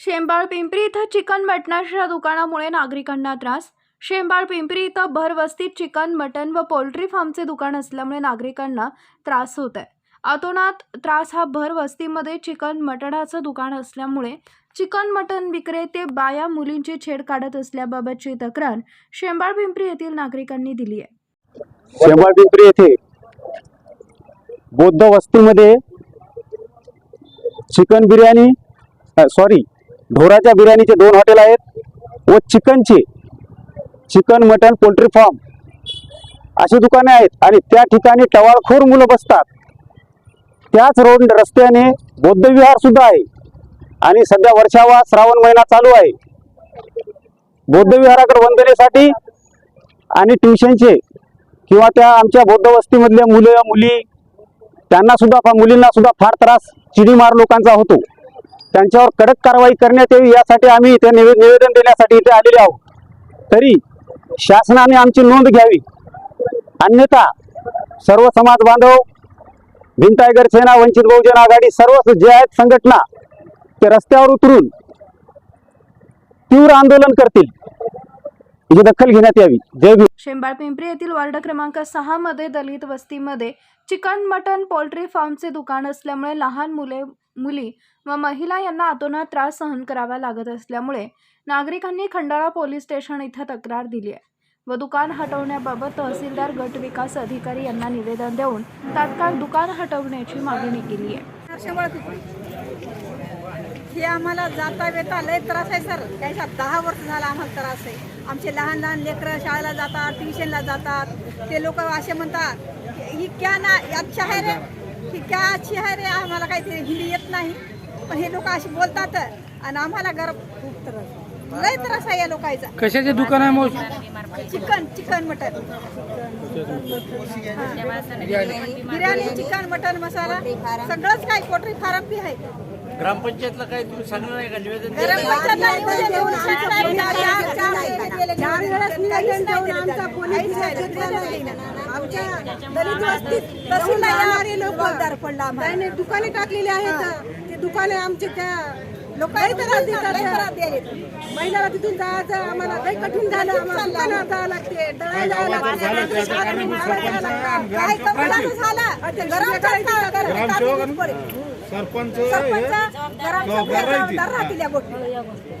शेंबाळ पिंपरी इथं चिकन मटणाच्या दुकानामुळे नागरिकांना त्रास. शेंबाळ पिंपरी इथं भरवस्तीत चिकन मटण व पोल्ट्री फार्मचे दुकान असल्यामुळे नागरिकांना त्रास होत आहे अतोनात त्रास हा भर वस्तीमध्ये चिकन मटणाचं दुकान असल्यामुळे चिकन मटण विक्रेते बाया मुलींची छेड काढत असल्याबाबतची तक्रार शेंबाळ पिंपरी येथील नागरिकांनी दिली आहे. शेंबाळ पिंपरी येथे बौद्ध वस्तीमध्ये चिकन बिर्याणी सॉरी ढोराच्या बिर्याणीचे दोन हॉटेल आहेत व चिकनचे. Chicken mutton poultry farm. अशी दुकाने आहेत आणि त्या ठिकाणी टवाळखोर मुलं बसतात. त्याच रोड रस्त्याने बौद्धविहार सुद्धा आहे. आणि सध्या वर्षावा श्रावण महिना चालू आहे. बौद्धविहाराकडे वंदनेसाठी आणि ट्युशनचे किंवा त्या आमच्या बौद्ध वस्तीमधल्या मुलं मुली त्यांना सुद्धा मुलींना सुद्धा फार त्रास चिडीमार लोकांचा होतो. त्यांच्यावर कडक कारवाई करण्यात यावी यासाठी आम्ही इथे निवेदन देण्यासाठी इथे आलेले आहोत. तरी शासनाने आमची नोंद घ्यावी. अन्यथा सर्व समाज बांधव भिंतायगर सेना वंचित बहुजन आघाडी सर्व जे आहेत संघटना ते रस्त्यावर उतरून तीव्र आंदोलन करतील. याची दखल घेण्यात यावी. जय शेंबाळ पिंपरी येथील वार्ड क्रमांक सहा मध्ये दलित वस्तीमध्ये चिकन मटन पोल्ट्री फार्मचे दुकान असल्यामुळे लहान मुले मुली व महिला यांना अतोनात त्रास सहन करावा लागत असल्यामुळे नागरिकांनी खंडाळा पोलीस स्टेशन इथं तक्रार दिली आहे व दुकान हटवण्याबाबत तहसीलदार गट विकास अधिकारी यांना निवेदन देऊन तात्काळ दुकान हटवण्याची मागणी केली आहे हे आम्हाला जाता वेता लय त्रास आहे सर. त्याच्यात दहा वर्ष झाला आम्हाला त्रास आहे. आमचे लहान लहान लेकरं शाळेला जातात ट्युशनला जातात. ते लोक असे म्हणतात की ही क्या ना अच्छा आहे रे ही क्या अच्छी आहे रे आम्हाला काही ते हिंदी येत नाही. पण हे लोक असे बोलतात आणि आम्हाला गरम खूप त्रास लय त्रास आहे या लोकांचा. कशाचे दुकान आहे मग chicken chicken mutton. Biryani chicken mutton masala. सगळंच काय पोल्ट्री फार्म बी आहे. ग्रामपंचायतला काय तुम्ही सांगणार आहे का निवेदन. चार- वेळेस देऊन आमचा आमच्या दलित वस्तीत लोक दुकाने टाकलेली आहेत ते दुकाने आमचे त्या लोकांनी त्रास देतात महिलाला तिथून जायचं आम्हाला काही कठीण झालं आम्हाला दुकानात जावं लागते दळायला जावं लागते काय कपड्याचं झालं ते गरम सरपंच गरम राहतील या गोष्टी